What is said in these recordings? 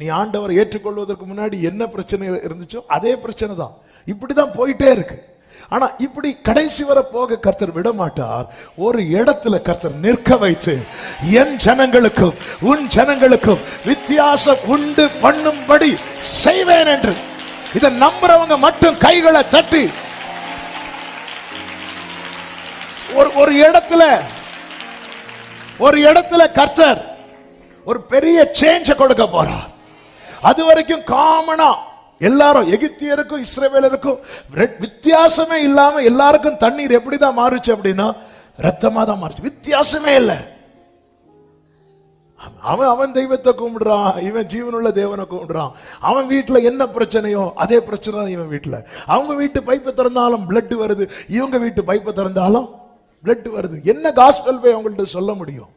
நீ ஆண்டவரை ஏற்றுக்கொள்வதற்கு முன்னாடி என்ன பிரச்சனை இருந்துச்சோ அதே பிரச்சனை தான். இப்படிதான் போயிட்டே இருக்கு. ஆனா இப்படி கடைசி வரை போக கர்த்தர் விட மாட்டார் ஒரு இடத்துல கர்த்தர் நிற்க வைத்து என் ஜனங்களுக்கும் உன் ஜனங்களுக்கும் வித்தியாசம் உண்டு பண்ணும்படி செய்வேன் என்று. இதை நம்புறவங்க மட்டும் கைகளை தட்டி. ஒரு ஒரு இடத்துல ஒரு இடத்துல கர்த்தர் ஒரு பெரிய சேஞ்ச கொடுக்க போறார். அது வரைக்கும் காமனா எல்லாரும் எகிப்தியருக்கும் இஸ்ரேவேலருக்கும் வித்தியாசமே இல்லாம எல்லாருக்கும் தண்ணீர் எப்படிதான் மாறுச்சு அப்படின்னா ரத்தமா தான் மாறுச்சு. வித்தியாசமே இல்லை. அவன் அவன் தெய்வத்தை கும்பிடுறான் இவன் ஜீவனுள்ள தேவனை கும்பிடுறான். அவன் வீட்டில் என்ன பிரச்சனையோ அதே பிரச்சனை தான் இவன் வீட்டில். அவங்க வீட்டு பைப்பை திறந்தாலும் பிளட் வருது. இவங்க வீட்டு பைப்பை திறந்தாலும் பிளட் வருது. என்ன காஸ்பல் போய் அவங்கள்ட்ட சொல்ல முடியும்?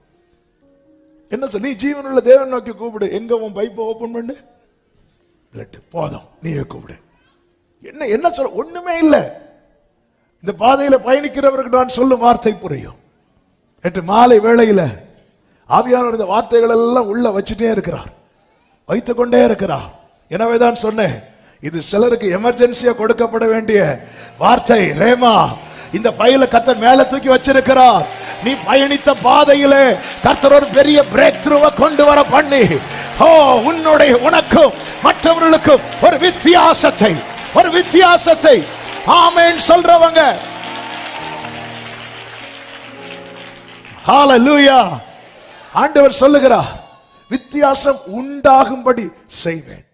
என்ன சொல்லி நீ ஜீவனுள்ள தேவன் நோக்கி கூப்பிடு. எங்க உன் பைப்பை ஓப்பன் பண்ணு? பிளட் போதும். நீயே கூப்பிடு. என்ன என்ன சொல்ல ஒண்ணுமே இல்லை. இந்த பாதையில் பயணிக்கிறவருக்கு நான் சொல்லும் வார்த்தை புரியும். நேற்று மாலை வேளையில் ஆவியானவர் இந்த வார்த்தைகள் எல்லாம் உள்ள வச்சுட்டே இருக்கிறார். வைத்து கொண்டே இருக்கிறார். எனவே தான் சொன்னேன் இது சிலருக்கு எமர்ஜென்சியாக கொடுக்கப்பட வேண்டிய வார்த்தை. ரேமா இந்த ஃபைல கத்தர் மேல தூக்கி வச்சிருக்கிறார். நீ பயணித்த பாதையிலே கர்த்தர் ஒரு பெரிய பிரேக் த்ரூவை கொண்டு வர பண்ணி ஓ உன்னுடைய உனக்கும் மற்றவர்களுக்கும் ஒரு வித்தியாசத்தை ஒரு வித்தியாசத்தை. ஆமேன் சொல்றவங்க. ஹalleluya ஆண்டவர் சொல்லுகிறார் வித்தியாசம் உண்டாகும்படி செய்வேன்.